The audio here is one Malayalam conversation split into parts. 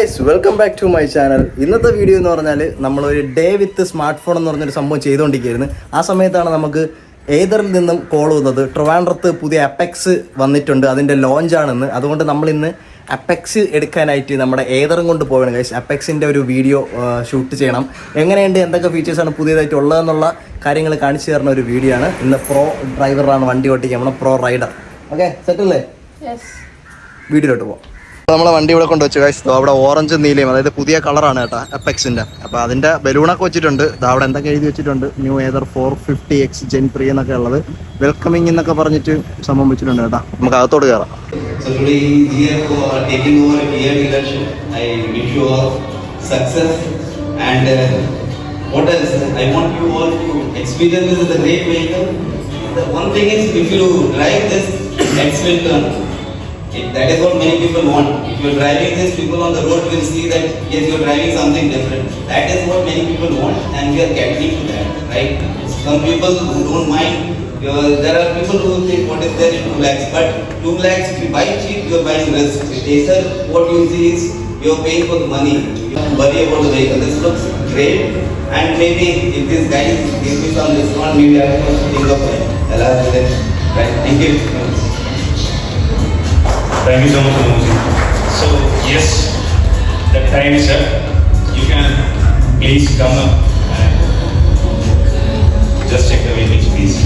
Guys welcome back to my channel ഇന്നത്തെ വീഡിയോ എന്ന് പറഞ്ഞാൽ നമ്മളൊരു ഡേ വിത്ത് സ്മാർട്ട് ഫോൺ എന്ന് പറഞ്ഞൊരു സംഭവം ചെയ്തുകൊണ്ടിരിക്കുകയായിരുന്നു ആ സമയത്താണ് നമുക്ക് ഏതറിൽ നിന്നും കോൾ വന്നത്. ട്രിവാൻഡ്രത്ത് പുതിയ അപ്പെക്സ് വന്നിട്ടുണ്ട്. അതിന്റെ ലോഞ്ചാണെന്ന് അതുകൊണ്ട് നമ്മൾ ഇന്ന് അപ്പെക്സ് എടുക്കാനായിട്ട് നമ്മുടെ ഏതറും കൊണ്ട് പോകണം ഗൈസ്. അപ്പെക്സിന്റെ ഒരു വീഡിയോ ഷൂട്ട് ചെയ്യണം. എങ്ങനെയുണ്ട്? എന്തൊക്കെ ഫീച്ചേഴ്സാണ് പുതിയതായിട്ട് ഉള്ളതെന്നുള്ള കാര്യങ്ങൾ കാണിച്ചു തരുന്ന ഒരു വീഡിയോ ആണ്. ഇന്ന് പ്രോ ഡ്രൈവറാണ് വണ്ടി ഓട്ടിക്കുക. നമ്മുടെ പ്രോ റൈഡർ ഓക്കെ സെറ്റല്ലേ വീഡിയോയിലോട്ട് പോകാം നമ്മളെ വണ്ടി ഇവിടെ കൊണ്ട് വെച്ച് കഴിച്ചു അവിടെ ഓറഞ്ച് നീലയും അതായത് പുതിയ കളറാണ് കേട്ടോ എപ്പെക്സിന്റെ അപ്പൊ അതിന്റെ ബലൂണൊക്കെ വെച്ചിട്ടുണ്ട്. അവിടെ എന്തൊക്കെ എഴുതി വെച്ചിട്ടുണ്ട്? New Ather four fifty X gen three എന്നൊക്കെ ഉള്ളത്. വെൽക്കമിങ് എന്നൊക്കെ പറഞ്ഞിട്ട് വെച്ചിട്ടുണ്ട് കേട്ടോ. നമുക്ക് അകത്തോട് കയറാം That is what many people want. If you are driving this, people on the road will see that yes, you are driving something different. That is what many people want and we are catering to that, right? Some people who don't mind know, there are people who think what is there in 2 lakhs, but 2 lakhs if you buy cheap, you are buying risk. Acer, what you see is you are paying for the money. You don't worry about the vehicle. This looks great, and maybe if these guys give me some discount, maybe I will think of it. Allow it. Right? Thank you. Thank you so much. So, yes, the time is up. You can please come up and just check the weightage, please.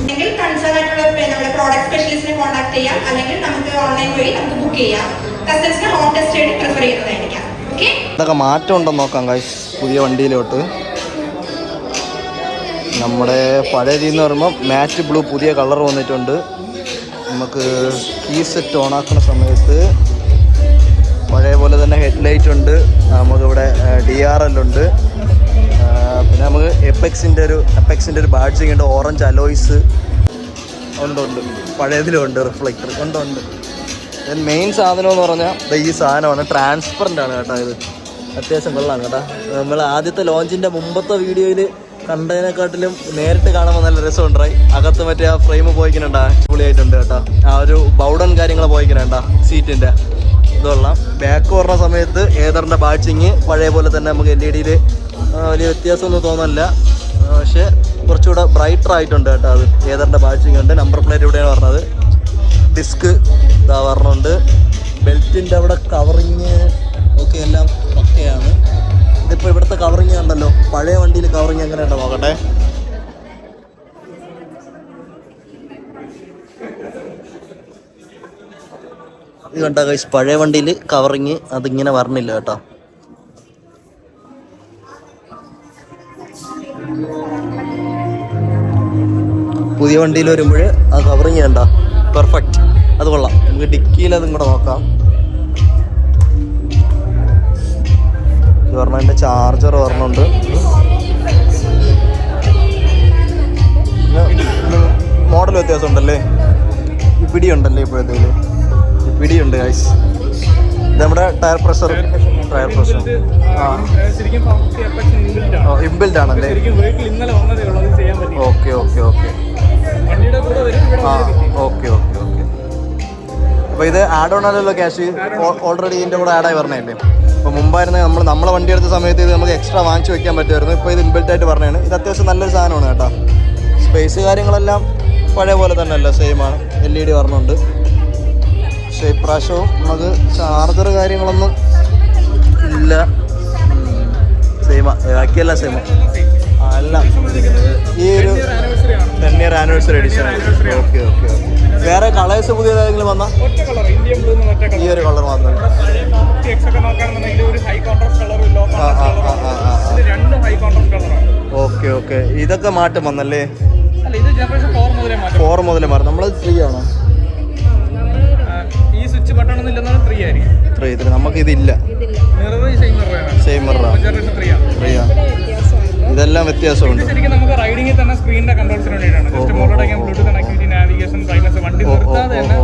അല്ലെങ്കിൽ കൺസേൺ ആയിട്ടുള്ള നമ്മുടെ പ്രോഡക്റ്റ് സ്പെഷ്യലിസ്റ്റിനെ കോൺടാക്ട് ചെയ്യാം? അല്ലെങ്കിൽ നമുക്ക് ഓൺലൈൻ വഴി നമുക്ക് ബുക്ക് ചെയ്യാം. കസ്റ്റമേഴ്സിന് ഹോം ടെസ്റ്റ് പ്രിഫർ ചെയ്യുന്നതായിരിക്കാം. ഓക്കെ ഇതൊക്കെ മാറ്റം ഉണ്ടെന്ന് നോക്കാം ഗൈസ് പുതിയ വണ്ടിയിലോട്ട്. നമ്മുടെ പഴയ രീതി എന്ന് പറയുമ്പോൾ മാറ്റ് ബ്ലൂ പുതിയ കളർ വന്നിട്ടുണ്ട്. നമുക്ക് കീ സെറ്റ് ഓണാക്കുന്ന സമയത്ത് നമുക്കിവിടെ ഡി ആർ എൽ ഉണ്ട്. പിന്നെ നമുക്ക് എപ്പെക്സിന്റെ ഒരു എപ്പെക്സിന്റെ ഒരു ബാഡ്ജിങ് ഉണ്ട് ഓറഞ്ച് അലോയ്സ് ഉണ്ട് ഉണ്ട് പഴയതിലും ഉണ്ട് റിഫ്ലക്ടർ ഉണ്ട് ഉണ്ട് മെയിൻ സാധനം എന്ന് പറഞ്ഞാൽ ഈ സാധനമാണ്. ട്രാൻസ്പെറന്റ് ആണ് കേട്ടോ ഇത്. അത്യാവശ്യം വെള്ളമാണ് കേട്ടോ. നമ്മൾ ആദ്യത്തെ ലോഞ്ചിന്റെ മുമ്പത്തെ വീഡിയോയിൽ കണ്ടതിനെക്കാട്ടിലും നേരിട്ട് കാണുമ്പോൾ നല്ല രസമുണ്ടായി. അകത്ത് മറ്റേ ആ ഫ്രെയിം പോയിക്കുന്നുണ്ടാ അടിപൊളിയായിട്ടുണ്ട് കേട്ടോ. ആ ഒരു ബൗഡൻ കാര്യങ്ങൾ പോയിക്കുന്നുണ്ടാ സീറ്റിന്റെ ഇതുകൊള്ളാം ബാക്ക് പറഞ്ഞ സമയത്ത് ഏതറിന്റെ ബാച്ചിങ് പഴയ പോലെ തന്നെ നമുക്ക് എൽ ഇ ഡിയിൽ വലിയ വ്യത്യാസമൊന്നും തോന്നല്ല പക്ഷേ കുറച്ചുകൂടെ ബ്രൈറ്റർ ആയിട്ടുണ്ട് കേട്ടോ അത്. ഏതറിന്റെ ബാച്ചിങ് ഉണ്ട്. നമ്പർ പ്ലേറ്റ് ഇവിടെയാണ് പറഞ്ഞത് ഡിസ്ക് ഇതാ പറഞ്ഞുണ്ട് ബെൽറ്റിന്റെ അവിടെ കവറിങ് ഒക്കെ എല്ലാം ഒക്കെയാണ്. ഇതിപ്പോൾ ഇവിടുത്തെ കവറിങ് ഉണ്ടല്ലോ. പഴയ വണ്ടിയിൽ കവറിങ് എങ്ങനെയുണ്ടോ നോക്കട്ടെ. ഇത് കണ്ടോ പഴയ വണ്ടിയിൽ കവറിങ് അതിങ്ങനെ വരണില്ല കേട്ടോ. പുതിയ വണ്ടിയിൽ വരുമ്പോൾ ആ കവറിങ് കണ്ട? പെർഫെക്റ്റ് അത് കൊള്ളാം. നമുക്ക് ഡിക്കിയിൽ അതും കൂടെ നോക്കാം. പറഞ്ഞതിന്റെ ചാർജർ പറഞ്ഞുണ്ട് മോഡൽ വ്യത്യാസം ഉണ്ടല്ലേ ഈ പിടി ഉണ്ടല്ലേ ഇപ്പോഴത്തേൽ? ഈ പിടിയുണ്ട് ഗൈസ് ഇത് നമ്മുടെ ടയർ പ്രഷർ ടയർ പ്രഷർ ആ ഇൻബിൽറ്റ് ആണല്ലേ ഓക്കെ ഓക്കെ ഓക്കെ. ആ ഓക്കെ ഓക്കെ ഓക്കെ. അപ്പോൾ ഇത് ആഡ് ഓൺ ആണല്ലോ ക്യാഷ് ഓൾറെഡി ഇതിന്റെ കൂടെ ആഡായി പറഞ്ഞതല്ലേ? അപ്പോൾ മുമ്പായിരുന്നു നമ്മൾ നമ്മളെ വണ്ടി എടുത്ത സമയത്ത് ഇത് നമുക്ക് എക്സ്ട്രാ വാങ്ങിച്ചു വെക്കാൻ പറ്റുമായിരുന്നു. ഇപ്പോൾ ഇത് ഇമ്പിൾഡ് ആയിട്ട് പറഞ്ഞതാണ്. ഇത് അത്യാവശ്യം നല്ലൊരു സാധനമാണ് കേട്ടോ. സ്പേസ് കാര്യങ്ങളെല്ലാം പഴയ പോലെ തന്നെ അല്ല സെയിം ആണ്. എൽ ഇ ഡി പറഞ്ഞുണ്ട്. പക്ഷേ ഇപ്രാവശ്യവും നമുക്ക് ചാർജർ കാര്യങ്ങളൊന്നും ഇല്ല. സെയിമാ ബാക്കിയല്ല സെയിമാ അല്ല. ഈ ഒരു Anniversary ആണ്. Ten year anniversary edition okay okay okay വേറെ കളേഴ്സ് പുതിയതായെങ്കിലും വന്ന? ഒറ്റ കളർ ഇന്ത്യൻ ബ്ലൂ ഒറ്റ ഈ കളർ ഒരു കളർ മാത്രം ഓക്കെ ഓക്കെ ഇതൊക്കെ മാറ്റം വന്നല്ലേ? അല്ല ഇത് ജനറേഷൻ ഫോർ മുതലേ മാറ്റം ഫോർ മുതൽ മാറും. നമ്മളത് ഫ്രീ ആണോ? സ്വിച്ച് ബട്ടൺ ഒന്നും ഇല്ലെന്നാണ് ത്രീ ആയിരിക്കും. ത്രീ ത്രീ നമുക്ക് ഇതില്ല. മിറർ സെയിം മിററാണ് സെയിം മിററാ ജനറേഷൻ ത്രീ ത്രീ ഇതെല്ലാം വ്യത്യാസമുണ്ട്. ശരിക്കും നമുക്ക് റൈഡിംഗിൽ തന്നെ സ്ക്രീനിന്റെ കൺട്രോൾസിന് വേണ്ടിയിട്ടാണ്. ജസ്റ്റ് അടിക്കാൻ ബ്ലൂടൂത്ത് കണക്ടിവിറ്റി നാവിഗേഷൻ പ്രൈമസ് വണ്ടി നിർത്താതെ തന്നെ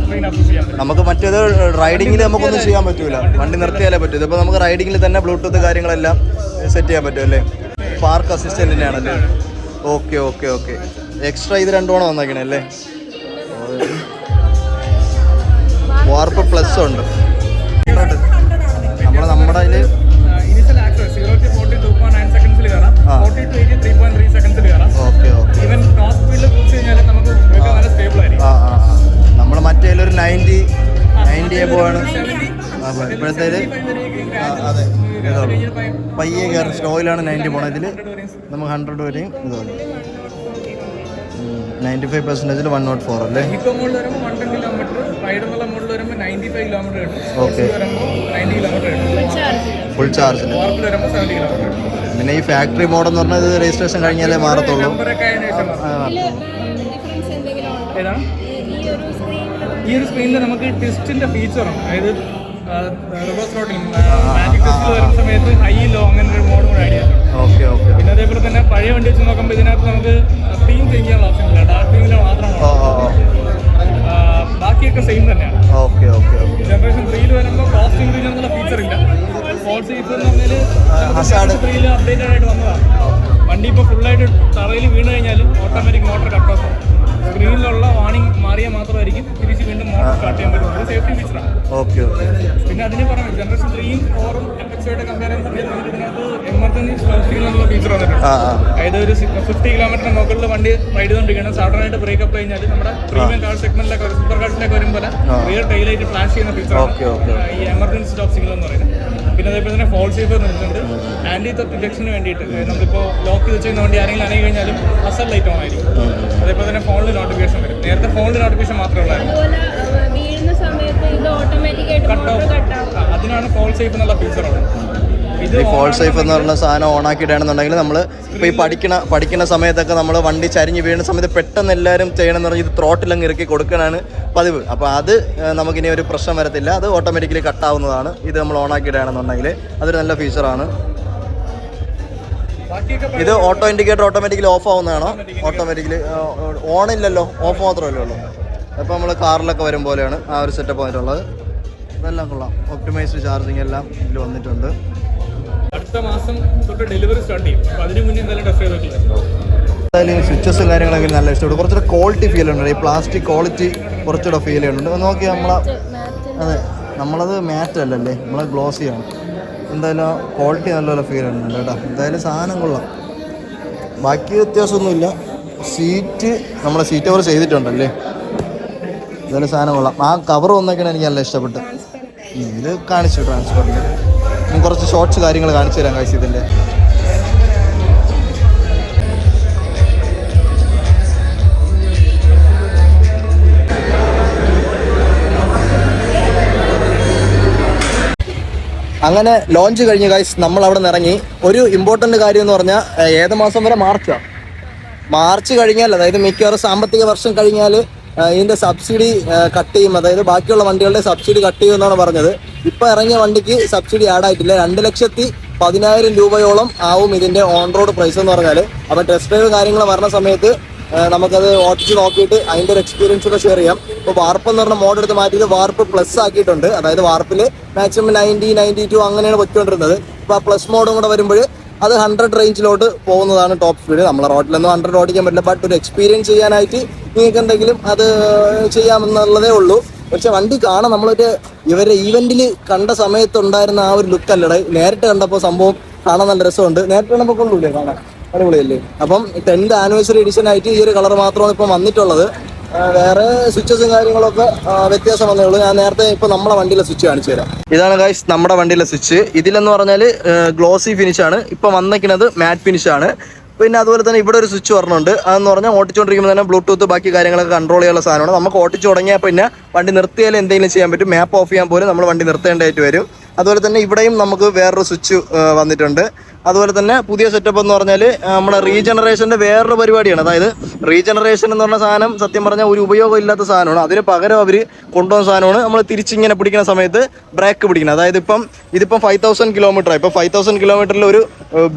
സ്ക്രീൻ ചെയ്യാൻ പറ്റും. നമുക്ക് മറ്റേത് റൈഡിങ്ങിൽ നമുക്കൊന്നും ചെയ്യാൻ പറ്റൂല. വണ്ടി നിർത്തിയാലേ പറ്റൂ ഇതിപ്പോൾ നമുക്ക് റൈഡിങ്ങിൽ തന്നെ ബ്ലൂടൂത്ത് കാര്യങ്ങളെല്ലാം സെറ്റ് ചെയ്യാൻ പറ്റും അല്ലേ? പാർക്ക് അസിസ്റ്റന്റിന്റെ ആണല്ലേ ഓക്കെ ഓക്കെ ഓക്കെ എക്സ്ട്രാ ഇത് രണ്ടുമാണ് വന്നേക്കണേ അല്ലേ? വാർപ്പ് പ്ലസ് ഉണ്ട്. നമ്മൾ നമ്മുടെ അതിൽ നമ്മൾ മറ്റേലൊരു നയന്റി നയന്റി എബോ ആണ്. ഇപ്പോഴത്തേൽ അതെ. പയ്യെ കയറി സ്ലോയിലാണ് നയന്റി പോണതിൽ നമുക്ക് ഹൺഡ്രഡ് വരെയും ഇതുള്ളൂ നയന്റി ഫൈവ് പെർസെന്റേജിൽ വൺ നോട്ട് ഫോർ അല്ലേ? ഇപ്പൊ മുകളിൽ വരുമ്പോൾ വൺ ടെൻ കിലോമീറ്റർ റൈഡ് എന്നുള്ള മുകളിൽ വരുമ്പോൾ നയന്റി ഫൈവ് കിലോമീറ്റർ കിട്ടും ഓക്കെ വരുമ്പോൾ നയന്റി കിലോമീറ്റർ കിട്ടും ഫുൾ ചാർജിൽ വാർപ്പിൽ വരുമ്പോൾ സെവന്റി കിലോമീറ്റർ പിന്നെ ഈ ഫാക്ടറി മോഡ് എന്ന് പറഞ്ഞാൽ രജിസ്ട്രേഷൻ കഴിഞ്ഞാലേ മാറത്തുള്ളൂ? ഏതാണ് ഈ ഒരു സ്ക്രീനിൽ ഈ ഒരു സ്ക്രീനിൽ നമുക്ക് ടെസ്റ്റിന്റെ ഫീച്ചർ ഉണ്ട്. അതായത് റിവേഴ്സ് റോഡിൽ മാജിക് ടെസ്റ്റിൽ വരുന്ന സമയത്ത് ഹൈ ലോ അങ്ങനെ ഒരു മോഡ് കൂടെ ആഡ് ചെയ്തിട്ടുണ്ട് ഓക്കെ ഓക്കെ പിന്നെ അതേപോലെ തന്നെ പഴയ വണ്ടി വെച്ച് നോക്കുമ്പോൾ ഇതിനകത്ത് നമുക്ക് തീം ചേഞ്ച് ചെയ്യാനുള്ള ഓപ്ഷൻ ഇല്ല. ഡാർക്ക് തീമിൽ മാത്രമാണ്. ഓ ഓ ആ, ബാക്കിയൊക്കെ സെയിം തന്നെയാണ്. ഓക്കെ ഓക്കെ ഓക്കെ ജനറേഷൻ ത്രീയിൽ വരുമ്പോൾ കോസ്റ്റിംഗ് റീജൻ എന്നുള്ള ഫീച്ചർ ഇല്ല. ഫോൾ സേഫ് എന്ന് പറഞ്ഞാൽ hazard. ത്രീയിൽ അപ്ഡേറ്റഡ് ആയിട്ട് വന്നതാണ്. വണ്ടി ഇപ്പോൾ ഫുള്ളായിട്ട് തറയിൽ വീണ് കഴിഞ്ഞാൽ ഓട്ടോമാറ്റിക് മോട്ടർ കട്ട് ഓഫ് സ്ക്രീനിലുള്ള വാണിംഗ് മാറിയാൽ മാത്രമായിരിക്കും തിരിച്ച് വീണ്ടും സ്റ്റാർട്ട് ചെയ്യാൻ പറ്റുന്നത് സേഫ്റ്റി ഫീച്ചറാണ് ഓക്കെ ഓക്കെ പിന്നെ അതിന് പുറമെ ജനറേഷൻ ത്രീയും ഫോറും എഫ് എക്സ് ആയിട്ട് കമ്പയർ ചെയ്യുന്ന സമയത്ത് നമുക്ക് ഇതിനകത്ത് എമർജൻസി സ്റ്റോ സിഗ്നൽ ഫീച്ചർ വന്നിട്ടുണ്ട്. അതായത് ഒരു ഫിഫ്റ്റി കിലോമീറ്റർ മുകളിൽ വണ്ടി റൈഡ് ചെയ്തുകൊണ്ടിരിക്കണം സഡൻ ആയിട്ട് ബ്രേക്ക് അപ്പ് കഴിഞ്ഞാൽ നമ്മുടെ പ്രീമിയം കാർ സെഗ്മെന്റിലൊക്കെ സൂപ്പർ കാർസിലൊക്കെ വരുമ്പോൾ റിയർ ടൈലായിട്ട് ഫ്ലാഷ് ചെയ്യുന്ന. ഫീച്ചറാണ് ഈ എമർജൻസി സ്റ്റോപ്പ് സിഗ്നൽ എന്ന് പറയുന്നത്. പിന്നെ അതേപോലെ തന്നെ ഫോൾ സേഫ് നിന്നിട്ടുണ്ട് ആന്റി തൊട്ട് ഡിറ്റക്ഷന് വേണ്ടിയിട്ട്. നമ്മളിപ്പോൾ ലോക്ക് ചെയ്ത് വെച്ചിരുന്ന വണ്ടി ആരെങ്കിലും അനങ്ങി കഴിഞ്ഞാലും അസൽ ലൈറ്റ് ഓൺ ആയിരിക്കും അതേപോലെ തന്നെ ഫോണിൽ നോട്ടിഫിക്കേഷൻ വരും. നേരത്തെ ഫോണിൽ നോട്ടിഫിക്കേഷൻ മാത്രമേ ഉള്ളായിരുന്നു. കട്ട് ഓഫ് അതിനാണ് ഫോൾ സേഫ് എന്നുള്ള ഫീച്ചർ ഈ ഫോൾ സേഫ് എന്ന് പറഞ്ഞ സാധനം ഓൺ ആക്കിയിട്ടാണെന്നുണ്ടെങ്കിൽ നമ്മൾ ഇപ്പോൾ ഈ പഠിക്കണ പഠിക്കുന്ന സമയത്തൊക്കെ നമ്മൾ വണ്ടി ചരിഞ്ഞ് വീഴുന്ന സമയത്ത് പെട്ടെന്ന് എല്ലാവരും ചെയ്യണമെന്ന് പറഞ്ഞാൽ ഇത് ത്രോട്ടിലങ്ങ് ഇറക്കി കൊടുക്കാനാണ് പതിവ്. അപ്പോൾ അത് നമുക്കിനി ഒരു പ്രശ്നം വരത്തില്ല. അത് ഓട്ടോമാറ്റിക്കലി കട്ടാവുന്നതാണ് ഇത് നമ്മൾ ഓൺ ആക്കിയിട്ടാണെന്നുണ്ടെങ്കിൽ അതൊരു നല്ല ഫീച്ചറാണ് ഇത് ഓട്ടോ ഇൻഡിക്കേറ്റർ ഓട്ടോമാറ്റിക്കലി ഓഫ് ആവുന്നതാണോ? ഓട്ടോമാറ്റിക്കലി ഓൺ ഇല്ലല്ലോ. ഓഫ് മാത്രമല്ലേ ഉള്ളൂ. അപ്പോൾ നമ്മൾ കാറിലൊക്കെ വരും പോലെയാണ് ആ ഒരു സെറ്റപ്പ് വന്നിട്ടുള്ളത് ഇതെല്ലാം കൊള്ളാം. ഒപ്റ്റിമൈസ്ഡ് ചാർജിങ് എല്ലാം ഇതിൽ വന്നിട്ടുണ്ട്. അടുത്ത മാസം തൊട്ട് ഡെലിവറി സ്റ്റാർട്ട് ചെയ്യും. അപ്പോൾ അതിന് മുന്നേ എന്തായാലും ടെസ്റ്റ് ചെയ്ത് എന്തായാലും സ്വിച്ചസും കാര്യങ്ങളൊക്കെ നല്ല ഇഷ്ടപ്പെട്ടു കുറച്ചുകൂടെ ക്വാളിറ്റി ഫീൽ ഉണ്ട്. ഈ പ്ലാസ്റ്റിക് ക്വാളിറ്റി കുറച്ചുകൂടെ ഫീൽ ചെയ്യുന്നുണ്ട്. നോക്കി നോക്കിയാൽ നമ്മളെ അതെ. നമ്മളത് മാറ്റ് അല്ലല്ലേ? നമ്മളെ ആണ്. എന്തായാലും ക്വാളിറ്റി നല്ലപോലെ ഫീൽ ചെയ്യുന്നുണ്ട് കേട്ടോ. എന്തായാലും സാധനം കൊള്ളാം. ബാക്കി വ്യത്യാസമൊന്നുമില്ല. സീറ്റ് നമ്മളെ സീറ്റ് കവർ ചെയ്തിട്ടുണ്ടല്ലേ? എന്തായാലും സാധനം കൊള്ളാം. ആ കവർ വന്നൊക്കെയാണ് എനിക്ക് നല്ല ഇഷ്ടപ്പെട്ടു. ഉം, ഇത് കാണിച്ചു ട്രാൻസ്പെറന്റ് ഞാൻ കുറച്ച് ഷോർട്സ് കാര്യങ്ങൾ കാണിച്ചു തരാം കാഴ്ച ഇതിന്റെ. അങ്ങനെ ലോഞ്ച് കഴിഞ്ഞ് ഗൈസ് നമ്മൾ അവിടെ ഇറങ്ങി. ഒരു ഇമ്പോർട്ടന്റ് കാര്യം എന്ന് പറഞ്ഞാൽ ഏത് മാസം വരെ മാർച്ചാണ് മാർച്ച് കഴിഞ്ഞാൽ അതായത് മിക്കവാറും സാമ്പത്തിക വർഷം കഴിഞ്ഞാൽ ഇതിന്റെ സബ്സിഡി കട്ട് ചെയ്യും. അതായത് ബാക്കിയുള്ള വണ്ടികളുടെ സബ്സിഡി കട്ട് ചെയ്യും എന്നാണ് പറഞ്ഞത്. ഇപ്പൊ ഇറങ്ങിയ വണ്ടിക്ക് സബ്സിഡി ആഡ് ആയിട്ടില്ല. രണ്ട് ലക്ഷത്തി പതിനായിരം രൂപയോളം ആവും ഇതിന്റെ ഓൺ റോഡ് പ്രൈസ് എന്ന് പറഞ്ഞാൽ അപ്പൊ ടെസ്റ്റ് ഡ്രൈവ് കാര്യങ്ങൾ വരുന്ന സമയത്ത് നമുക്കത് ഓട്ടിച്ച് നോക്കിയിട്ട് അതിന്റെ ഒരു എക്സ്പീരിയൻസ് കൂടെ ഷെയർ ചെയ്യാം. ഇപ്പോൾ വാർപ്പ് എന്ന് പറഞ്ഞ മോഡ് എടുത്ത് മാറ്റിയത് വാർപ്പ് പ്ലസ് ആക്കിയിട്ടുണ്ട്. അതായത് വാർപ്പിൽ മാക്സിമം നയന്റി നയന്റി ടു അങ്ങനെയാണ് പൊയ്ക്കൊണ്ടിരുന്നത്. ഇപ്പൊ ആ പ്ലസ് മോഡും കൂടെ വരുമ്പോൾ അത് ഹൺഡ്രഡ് റേഞ്ചിലോട്ട് പോകുന്നതാണ് ടോപ്പ് സ്പീഡ് നമ്മളെ റോഡിലൊന്നും ഹൺഡ്രഡ് ഓടിക്കാൻ പറ്റില്ല. ബട്ട് ഒരു എക്സ്പീരിയൻസ് ചെയ്യാനായിട്ട് നിങ്ങൾക്ക് എന്തെങ്കിലും അത് ചെയ്യാമെന്നുള്ളതേ ഉള്ളൂ. പക്ഷെ വണ്ടി കാണാൻ നമ്മളൊരു ഇവരുടെ ഈവെന്റിൽ കണ്ട സമയത്തുണ്ടായിരുന്ന ആ ഒരു ലുക്ക് അല്ലടേ. നേരിട്ട് കണ്ടപ്പോൾ സംഭവം കാണാൻ നല്ല രസമുണ്ട്. നേരിട്ട് കണ്ടപ്പോൾ കൊള്ളൂലേ കാണാൻ. അടിപൊളിയല്ലേ? അപ്പം ടെൻത്ത് ആനിവേഴ്സറി എഡിഷൻ ആയിട്ട് ഈ ഒരു കളർ മാത്രമാണ് ഇപ്പം വന്നിട്ടുള്ളത്. വേറെ സ്വിച്ചസും കാര്യങ്ങളൊക്കെ വ്യത്യാസം വന്നേ ഉള്ളൂ. ഞാൻ നേരത്തെ ഇപ്പൊ നമ്മളെ വണ്ടിയിലെ സ്വിച്ച് കാണിച്ചു തരാം. ഇതാണ് ഗൈസ് നമ്മുടെ വണ്ടിയിലെ സ്വിച്ച് ഇതിലെന്ന് പറഞ്ഞാൽ ഗ്ലോസി ഫിനിഷ് ആണ്. ഇപ്പൊ വന്നിരിക്കുന്നത് മാറ്റ് ഫിനിഷ് ആണ്. പിന്നെ അതുപോലെ തന്നെ ഇവിടെ ഒരു സ്വിച്ച് പറഞ്ഞുണ്ട് അതെന്ന് പറഞ്ഞാൽ ഓട്ടിച്ചുകൊണ്ടിരിക്കുമ്പോൾ തന്നെ ബ്ലൂടൂത്ത് ബാക്കി കാര്യങ്ങളൊക്കെ കൺട്രോൾ ചെയ്യാനുള്ള സാധനമാണ്. നമുക്ക് ഓട്ടിച്ചു തുടങ്ങിയാൽ പിന്നെ വണ്ടി നിർത്തിയാൽ എന്തെങ്കിലും ചെയ്യാൻ പറ്റും. മാപ്പ് ഓഫ് ചെയ്യാൻ പോലും നമ്മൾ വണ്ടി നിർത്തേണ്ടതായിട്ട് വരും. അതുപോലെ തന്നെ ഇവിടെയും നമുക്ക് വേറൊരു സ്വിച്ച് വന്നിട്ടുണ്ട്. അതുപോലെ തന്നെ പുതിയ സെറ്റപ്പ് എന്ന് പറഞ്ഞാൽ നമ്മുടെ റീജനറേഷന്റെ വേറൊരു പരിപാടിയാണ്. അതായത് റീജനറേഷൻ എന്ന് പറഞ്ഞ സാധനം സത്യം പറഞ്ഞാൽ ഒരു ഉപയോഗം ഇല്ലാത്ത സാധനമാണ്. അതിന് പകരം അവർ കൊണ്ടുവന്ന സാധനമാണ്. നമ്മൾ തിരിച്ചിങ്ങനെ പിടിക്കുന്ന സമയത്ത് ബ്രേക്ക് പിടിക്കുന്നത്. അതായത് ഇപ്പം ഇതിപ്പം ഫൈവ് തൗസൻഡ് കിലോമീറ്റർ ഇപ്പം ഫൈവ് തൗസൻഡ് കിലോമീറ്ററിൽ ഒരു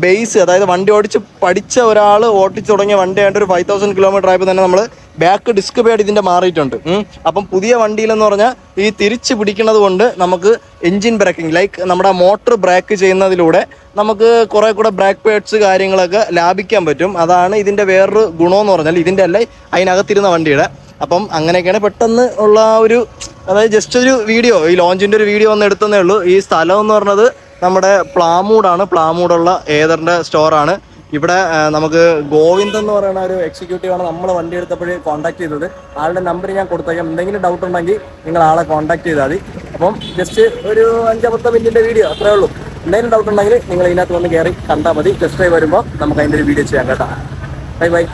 ബേസ് അതായത് വണ്ടി ഓടിച്ച് പഠിച്ച ഒരാൾ ഓടിച്ചു തുടങ്ങിയ വണ്ടി ആയിട്ട് ഒരു ഫൈവ് തൗസൻഡ് കിലോമീറ്റർ ആയപ്പോൾ തന്നെ നമ്മൾ ബാക്ക് ഡിസ്ക് പേഡ് ഇതിന്റെ മാറിയിട്ടുണ്ട്. അപ്പം പുതിയ വണ്ടിയിലെന്ന് പറഞ്ഞാൽ ഈ തിരിച്ച് പിടിക്കുന്നത് കൊണ്ട് നമുക്ക് എഞ്ചിൻ ബ്രേക്കിംഗ് ലൈക്ക് നമ്മുടെ മോട്ടർ ബ്രേക്ക് ചെയ്യുന്നതിലൂടെ നമുക്ക് കുറെ കൂടെ ബ്രേക്ക് പേഡ്സ് കാര്യങ്ങളൊക്കെ ലാഭിക്കാൻ പറ്റും. അതാണ് ഇതിന്റെ വേറൊരു ഗുണമെന്ന് പറഞ്ഞാൽ ഇതിന്റെ അല്ല അതിനകത്തിരുന്ന വണ്ടിയുടെ. അപ്പം അങ്ങനെയൊക്കെയാണ് പെട്ടെന്ന് ഉള്ള ഒരു അതായത് ജസ്റ്റ് ഒരു വീഡിയോ ഈ ലോഞ്ചിന്റെ ഒരു വീഡിയോ ഒന്ന് എടുത്തതേ ഉള്ളൂ. ഈ സ്ഥലം എന്ന് പറഞ്ഞത് നമ്മുടെ പ്ലാമൂടാണ്. പ്ലാമൂടുള്ള ഏതറിന്റെ സ്റ്റോറാണ് ഇവിടെ നമുക്ക് ഗോവിന്ദ് എന്ന് പറയുന്ന ഒരു എക്സിക്യൂട്ടീവാണ് നമ്മൾ വണ്ടി എടുത്തപ്പോഴേ കോൺടാക്ട് ചെയ്തത്. ആളുടെ നമ്പർ ഞാൻ കൊടുത്തേക്കാം എന്തെങ്കിലും ഡൗട്ട് ഉണ്ടെങ്കിൽ നിങ്ങൾ ആളെ കോൺടാക്ട് ചെയ്താൽ മതി. അപ്പം ജസ്റ്റ് ഒരു അഞ്ചാമത്തെ മിനിറ്റിന്റെ വീഡിയോ അത്രേ ഉള്ളൂ. എന്തെങ്കിലും ഡൗട്ട് ഉണ്ടെങ്കിൽ നിങ്ങൾ ഇതിനകത്ത് വന്ന് കയറി കണ്ടാൽ മതി. ജസ്റ്റ് വരുമ്പോൾ നമുക്ക് അതിന്റെ ഒരു വീഡിയോ ചെയ്യാം കേട്ടോ. Bye bye